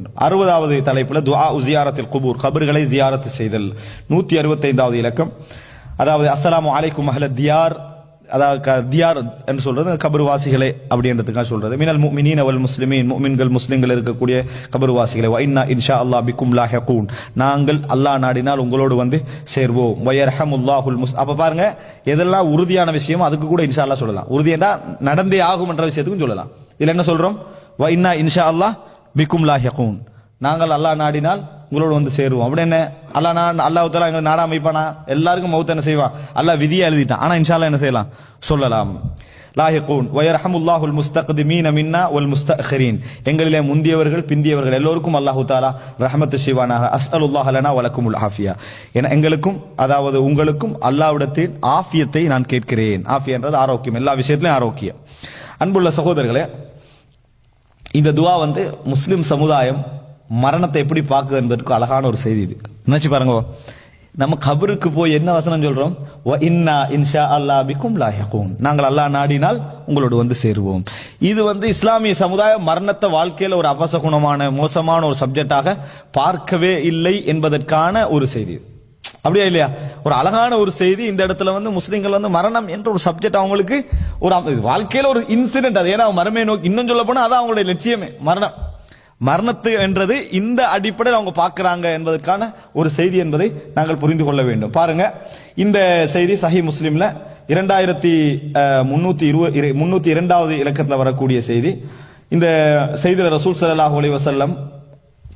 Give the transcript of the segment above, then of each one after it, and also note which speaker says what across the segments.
Speaker 1: அறுபதாவது தலைப்புல துஆ ஜியாரத்தில் குபூர் கபர்களை ஜியாரத்து செய்தல். நூத்தி அறுபத்தைந்தாவது இலக்கம். அதாவது அஸ்லாம் அலைக்கும் அஹ்ல தியார் அதாவது க- தியார் என்று சொல்றது கபர்வாசிகளே அப்படின்றதுக்காக சொல்றது. மினல் முஃமினீன அவள் முஸ்லிமின் மின்கள் முஸ்லிம்கள் இருக்கக்கூடிய கபர்வாசிகளே. வ இன்ஷா அல்லா பிக்கும் லாஹூன் நாங்கள் அல்லாஹ் நாடினால் உங்களோடு வந்து சேர்வோம். வயர்ஹமுல்லாஹுல் முஸ் அப்போ பாருங்க எதெல்லாம் உறுதியான விஷயமோ அதுக்கு கூட இன்ஷா அல்லாஹ் சொல்லலாம். உறுதியாக நடந்தே ஆகும் என்ற விஷயத்துக்கும் சொல்லலாம். இதில் என்ன சொல்றோம்? வைன்னா இன்ஷா அல்லாஹ் பிக்கும் லாஹியகூன். நாங்கள் அல்லாஹ் நாடினால் உங்களோடு வந்து சேருவோம். அப்படி என்ன? அல்லாஹ் நான் அல்லா உத்தலா எங்களை நாடா அமைப்பானா? எல்லாருக்கும் மௌத்த என்ன செய்வான் அல்லாஹ் விதியை எழுதிட்டான். ஆனா இன்ஷா என்ன செய்யலாம்? சொல்லலாம். லாஹிகூன் வயர்ஹமுல்லாஹுல் முஸ்தக்திமீன மின்னா உல் முஸ்தஅഖിരീன் எங்களிலே முந்தியவர்கள் பிந்தியவர்கள் எல்லோருக்கும் அல்லாஹு தாலா ரஹ்மத்து சிவானாக அஸ்அலுல்லாஹ் லனா வலக்குமுல் ஆஃபியா. என எங்களுக்கும் அதாவது உங்களுக்கும் அல்லாஹ்விடத்தில் ஆஃபியத்தை நான் கேட்கிறேன். ஆஃபியா என்றது ஆரோக்கியம். எல்லா விஷயத்திலும் ஆரோக்கியம். அன்புள்ள சகோதரர்களே இந்த துவா வந்து முஸ்லிம் சமுதாயம் மரணத்தை எப்படி பார்க்குது என்பதற்கு அழகான ஒரு செய்தி இது. நினைச்சு பாருங்க? நம்ம கபருக்கு போய் என்ன வசனம் சொல்றோம்? வ இன்னா இன்ஷா அல்லா பிக்கும் நாங்கள் அல்லாஹ் நாடினால் உங்களோடு வந்து சேருவோம். இது வந்து இஸ்லாமிய சமுதாயம் மரணத்தை வாழ்க்கையில ஒரு அபசகுணமான மோசமான ஒரு சப்ஜெக்டாக பார்க்கவே இல்லை என்பதற்கான ஒரு செய்தி அப்படியா இல்லையா? ஒரு அழகான ஒரு செய்தி இந்த இடத்துல வந்து முஸ்லீம்கள் வந்து மரணம் என்ற ஒரு சப்ஜெக்ட் அவங்களுக்கு ஒரு வாழ்க்கையில ஒரு இன்சிடென்ட் அது. ஏன்னா மரமே நோக்கி இன்னும் சொல்ல போனா அதான் அவங்களுடைய லட்சியமே மரணம். மரணத்து என்றது இந்த அடிப்படையில் அவங்க பார்க்கிறாங்க என்பதற்கான ஒரு செய்தி என்பதை நாங்கள் புரிந்து கொள்ள வேண்டும். பாருங்க இந்த செய்தி சஹி முஸ்லீம்ல இரண்டாயிரத்தி முன்னூத்தி இருபது முன்னூத்தி இரண்டாவது இலக்கத்தில் வரக்கூடிய செய்தி. இந்த செய்தியில் ரசூல் ஸல்லல்லாஹு அலைஹி வசல்லம்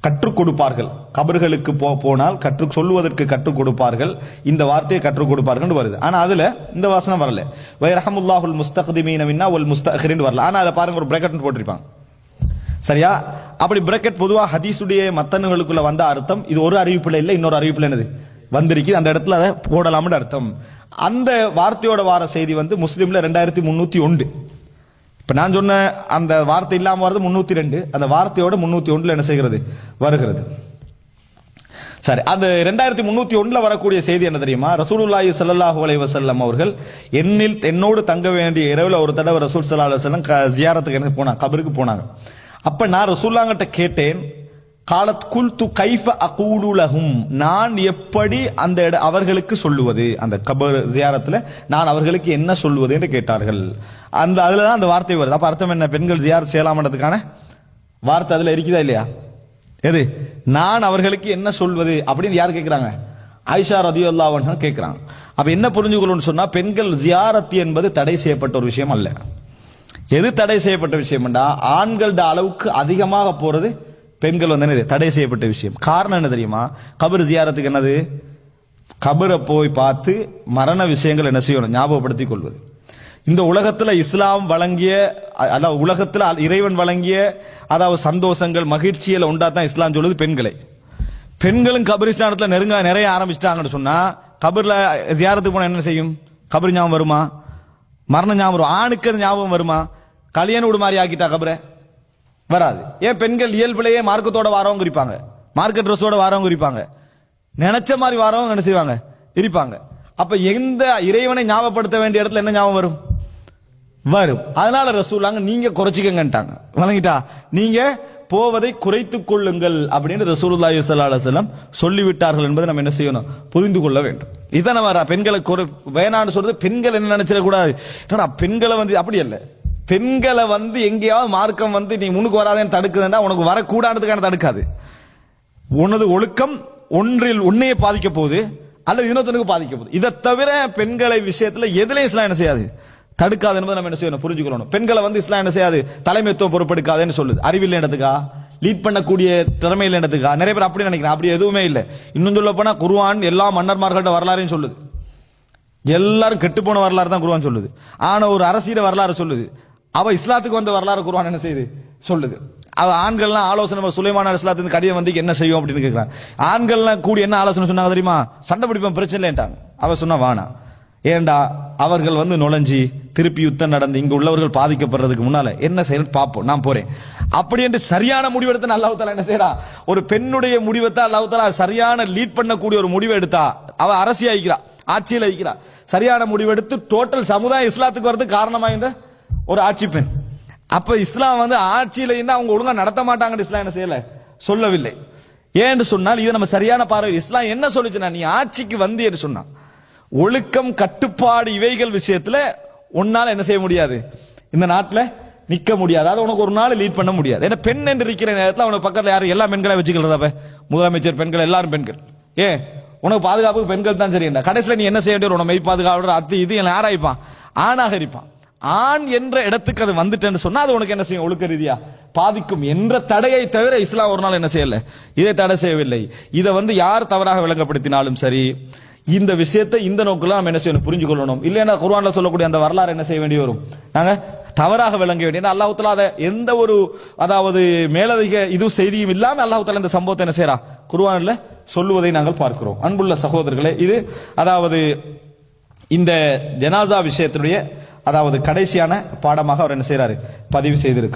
Speaker 1: கற்றுக் கொடுப்பார்கள். கபர்களுக்கு போ போனால் கற்றுக் சொல்லுவதற்கு கற்றுக் கொடுப்பார்கள். இந்த வார்த்தையை கற்றுக் கொடுப்பார்கள் வருது. ஆனா அதுல இந்த வாசனம் வரல. வைரஹமுல்லாஹுல் முஸ்தக்திமீன ஒல் வல் முஸ்தஹிரின் வரல. ஆனா அதை பாருங்க ஒரு பிரேக்கட் போட்டிருப்பாங்க. சரியா? அப்படி பிரேக்கெட் பொதுவாக ஹதீஸுடைய மத்தன்களுக்குள்ள வந்த அர்த்தம். இது ஒரு அறிவிப்புல இல்லை இன்னொரு அறிவிப்புல என்னது? வந்திருக்கு அந்த இடத்துல அதை போடலாம்னு அர்த்தம். அந்த வார்த்தையோட வார செய்தி வந்து முஸ்லீம்ல ரெண்டாயிரத்தி முன்னூத்தி ஒன்று. இப்ப நான் சொன்ன அந்த வார்த்தை இல்லாம வரது முன்னூத்தி ரெண்டு. அந்த வார்த்தையோட முன்னூத்தி ஒன்றுல என்ன செய்கிறது? வருகிறது. சரி அது ரெண்டாயிரத்தி முன்னூத்தி ஒன்றுல வரக்கூடிய செய்தி என்ன தெரியுமா? ரசூலுல்லாஹி சல்லாஹூ அலைஹி வசல்லம் அவர்கள் என்னில் என்னோடு தங்க வேண்டிய இரவுல ஒரு தடவை ரசூல் சல்லா அலுவலம் க- ஜியாரத்துக்கு என்ன போனாங்க கபருக்கு போனாங்க. அப்ப நான் ரசூல்லாங்கிட்ட கேட்டேன் காலத் குல்து கைஃப அகூலுலகும் நான் எப்படி அந்த இட அவர்களுக்கு சொல்லுவது? அந்த கபர் ஜியாரத்தில் நான் அவர்களுக்கு என்ன சொல்லுவது என்று கேட்டார்கள். அந்த அதில் தான் அந்த வார்த்தை வருது. அப்போ அர்த்தம் என்ன? பெண்கள் ஜியாரத் செய்யலாமன்றதுக்கான வார்த்தை அதில் இருக்குதா இல்லையா? எது? நான் அவர்களுக்கு என்ன சொல்வது? அப்படின்னு யார் கேட்கிறாங்க ஆயிஷா ரதியுல்லாவன் கேட்குறாங்க அப்போ என்ன புரிஞ்சுக்கணும்னு சொன்னால் பெண்கள் ஜியாரத் என்பது தடை செய்யப்பட்ட ஒரு விஷயம் அல்ல. எது தடை செய்யப்பட்ட விஷயம்டா? ஆண்களோட அளவுக்கு அதிகமாக போகிறது பெண்கள் வந்து என்னது? தடை செய்யப்பட்ட விஷயம். காரணம் என்ன தெரியுமா? கபர் ஜியாரத்துக்கு என்னது? கபரை போய் பார்த்து மரண விஷயங்கள் என்ன செய்யணும்? ஞாபகப்படுத்திக் கொள்வது. இந்த உலகத்துல இஸ்லாம் வழங்கிய அதாவது உலகத்துல அல்- இறைவன் வழங்கிய அதாவது சந்தோஷங்கள் மகிழ்ச்சியில உண்டா தான் இஸ்லாம் சொல்லுது பெண்களை. பெண்களும் கபரிஸ்தானத்துல நெருங்க நிறைய ஆரம்பிச்சிட்டாங்கன்னு சொன்னா கபர்ல ஜியாரத்துக்கு போனா என்ன செய்யும்? கபர் ஞாபகம் வருமா? மரண ஞாபகம் வரும். ஆணுக்கு ஞாபகம் வருமா? கல்யாண விடுமாறி மாதிரி ஆக்கிட்டா கபரை? வராது. ஏன் பெண்கள் இயல்பிலேயே மார்க்கத்தோட வாரவங்க இருப்பாங்க. மார்க்கெட் ட்ரெஸ்ஸோட வாரவங்க இருப்பாங்க. நினைச்ச மாதிரி வாரவங்க என்ன செய்வாங்க? இருப்பாங்க. அப்ப எந்த இறைவனை ஞாபகப்படுத்த வேண்டிய இடத்துல என்ன ஞாபகம் வரும்? வரும். அதனால ரசூலாங்க நீங்க குறைச்சிக்கங்கன்ட்டாங்க. வழங்கிட்டா நீங்க போவதை குறைத்துக் கொள்ளுங்கள் அப்படின்னு ரசூலுல்லாஹி ஸல்லல்லாஹு அலைஹி வஸல்லம் சொல்லிவிட்டார்கள் என்பதை நம்ம என்ன செய்யணும்? புரிந்து கொள்ள வேண்டும். இதை நம்ம பெண்களை வேணான்னு சொல்றது பெண்கள் என்ன நினைச்சிட கூடாது என்னடா பெண்களை வந்து அப்படி அல்ல. பெண்களை வந்து எங்கேயாவது மார்க்கம் வந்து நீ முன்னுக்கு வராதேன்னு தடுக்குதுன்னா உனக்கு வரக்கூடாதுக்கான தடுக்காது. உனது ஒழுக்கம் ஒன்றில் உன்னையே பாதிக்க போகுது அல்லது இன்னொருத்தனுக்கு பாதிக்க போகுது. இதை தவிர பெண்களை விஷயத்துல எதுலயும் இஸ்லாம் என்ன செய்யாது? தடுக்காது என்பதை நம்ம என்ன செய்யணும்? புரிஞ்சுக்கணும் பெண்களை வந்து இஸ்லாம் என்ன செய்யாது? தலைமைத்துவம் பொறுப்பெடுக்காதுன்னு சொல்லுது. அறிவில் இடத்துக்கா லீட் பண்ணக்கூடிய திறமையில் இடத்துக்கா நிறைய பேர் அப்படி நினைக்கிறேன் அப்படி எதுவுமே இல்லை. இன்னும் சொல்ல போனா குருவான் எல்லா மன்னர்மார்கள்ட்ட வரலாறையும் சொல்லுது. எல்லாரும் கெட்டு போன வரலாறு தான் குருவான் சொல்லுது. ஆனா ஒரு அரசியல வரலாறு சொல்லுது. அவ இஸ்லாத்துக்கு வந்த வரலாறு குருவான் என்ன செய்யுது? சொல்லுது. அவ ஆண்கள்லாம் ஆலோசனை சுலைமான இஸ்லாத்துக்கு கடிதம் வந்து என்ன செய்யும் அப்படின்னு கேட்கிறான் ஆண்கள்லாம் கூடி என்ன ஆலோசனை சொன்னாங்க தெரியுமா? சண்டை பிடிப்போம் பிரச்சனை இல்லைட்டாங்க அவ சொன்னா வானா. ஏண்டா அவர்கள் வந்து நுழைஞ்சி திருப்பி யுத்தம் நடந்து இங்க உள்ளவர்கள் பாதிக்கப்படுறதுக்கு முன்னால என்ன செய்யணும் பார்ப்போம். நான் போறேன். அப்படி என்று சரியான முடிவெடுத்து அல்லாஹ் என்ன செய்யறா ஒரு பெண்ணுடைய முடிவெடுத்தா அல்லாஹ் சரியான லீட் பண்ணக்கூடிய ஒரு முடிவை எடுத்தா. அவ அரசியாயிக்கிறா. ஆட்சியில் இருக்கிறா. சரியான முடிவெடுத்து டோட்டல் சமுதாயம் இஸ்லாத்துக்கு வரதுக்கு காரணமாக இந்த ஒரு ஆட்சி பெண். அப்ப இஸ்லாம் வந்து ஆட்சியில இருந்து அவங்க ஒழுங்கா நடத்த மாட்டாங்க இஸ்லாம் என்ன செய்யல? சொல்லவில்லை. ஏன்னு சொன்னால் இது நம்ம சரியான பார்வை இஸ்லாம் என்ன சொல்லுச்சுன்னா நீ ஆட்சிக்கு வந்தேன்னு சொன்னா. ஒழுக்கம் கட்டுப்பாடு இவைகள் விஷயத்துல உன்னால என்ன செய்ய முடியாது? இந்த நாட்டில் நிக்க முடியாது. அதாவது உனக்கு ஒரு நாள் லீட் பண்ண முடியாது. ஏன்னா பெண் என்று இருக்கிற நேரத்தில் அவனுக்கு பக்கத்தில் யாரும் எல்லா பெண்களை வச்சுக்கிறதாப்ப முதலமைச்சர் பெண்கள் எல்லாரும் பெண்கள். ஏ உனக்கு பாதுகாப்புக்கு பெண்கள் தான் சரி கடைசியில் நீ என்ன செய்ய வேண்டிய உன மெய் பாதுகாப்பு அத்து இது எல்லாம் யாராய்ப்பான் ஆணாக இருப்பான். ஆண் என்ற இடத்துக்கு அது வந்துட்டேன்னு சொன்னா அது உனக்கு என்ன செய்யும்? ஒழுக்க ரீதியா? பாதிக்கும் என்ற தடையை தவிர இஸ்லாம் ஒரு நாள் என்ன செய்யல? இதை தடை செய்யவில்லை. இதை வந்து யார் தவறாக விளங்கப்படுத்தினாலும் சரி இந்த விஷயத்தை இந்த நோக்கில் நம்ம என்ன செய்யணும்? புரிஞ்சு கொள்ளணும் இல்லைன்னா குர்வான்ல சொல்லக்கூடிய அந்த வரலாறு என்ன செய்ய வேண்டி வரும்? நாங்க தவறாக விளங்க வேண்டியது. அல்லாஹுத்தலா அதை எந்த ஒரு அதாவது மேலதிக இது செய்தியும் இல்லாமல் அல்லாஹுத்தலா இந்த சம்பவத்தை என்ன செய்யறா குர்ஆன்ல சொல்லுவதை நாங்கள் பார்க்கிறோம். அன்புள்ள சகோதரர்களே இது அதாவது இந்த ஜனாசா விஷயத்தினுடைய அதாவது கடைசியான பாடமாக அவர் என்ன செய்யறாரு பதிவு செய்திருக்கிறார்.